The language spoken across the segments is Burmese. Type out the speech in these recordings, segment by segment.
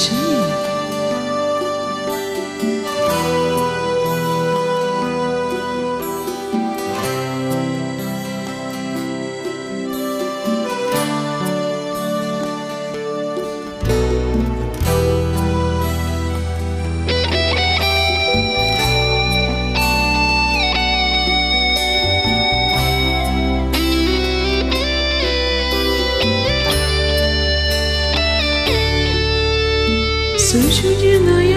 ရှ င်ဆူရှူခြင်းသာရ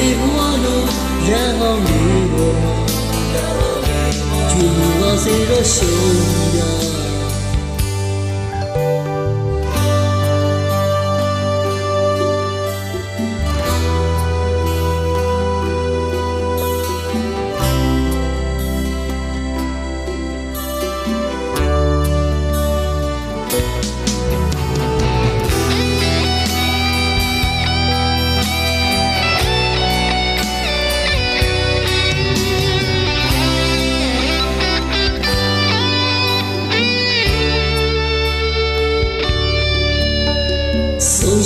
ပါစေ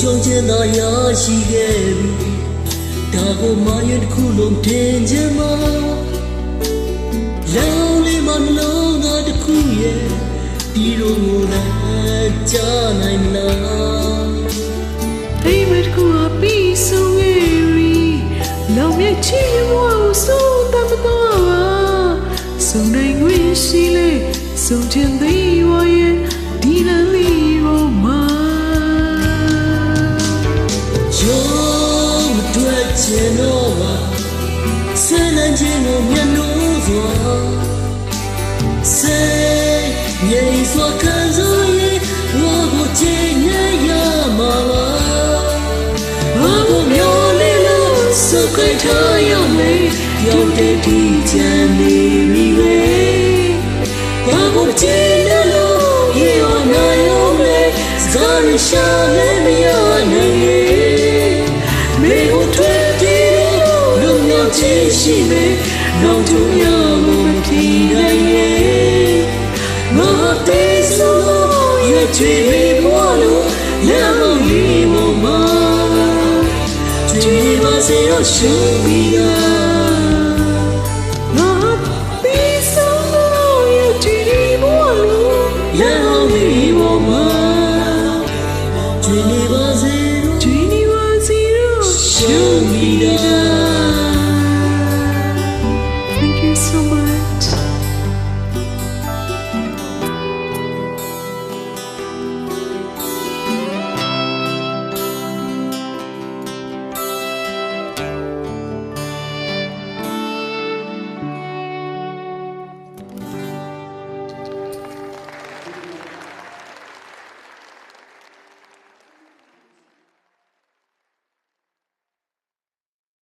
တော့ရှုံးရဆုံးရှုံးခြင်းသာရရှိခဲ့ပြီဒါကိုမယတစ်ခုလုံးတင်ခြင်းမလောင်လေးမနှလုံးသားတစ်ခုရဲ့ဒီလိုကိုလည်းကြားနိုင်မလားအိမ်မက်ကူအပီဆုံးရဲ့ရီလောင်မြချီရမဝဆုံးတမတော်ပါဆုံးနိုင်ခွင့်ရှိလေဆုံးချင်သေးဝရဲ့ဒီလန်လေးရောမှာ ယောမတွေ့ချင်တော့ပါဆယ်လန်းခြင်းကိုမျက်နှာစွာစိတ်ငြိမ်စွာခံစားရင်ဝါကိုချင်ရရမှာလားဘာလို့မျောနေလို့စုခွင့်ထားရမလဲရုပ်တည်းဒီချမ်းနေပြီပဲဘာလို့ချင်တယ်လို့ရေရောနာရောလဲစကားနဲ့ရှာလဲမရ ချင်းရှိမယ်နောက်သူများမဖြစ်နိုင်ရဲ့ငါသေးဆုံးရွှေချွေဘွားလို့လမ်းမလီမမချွေပါစေတော့ရှုံးပြီးက你的。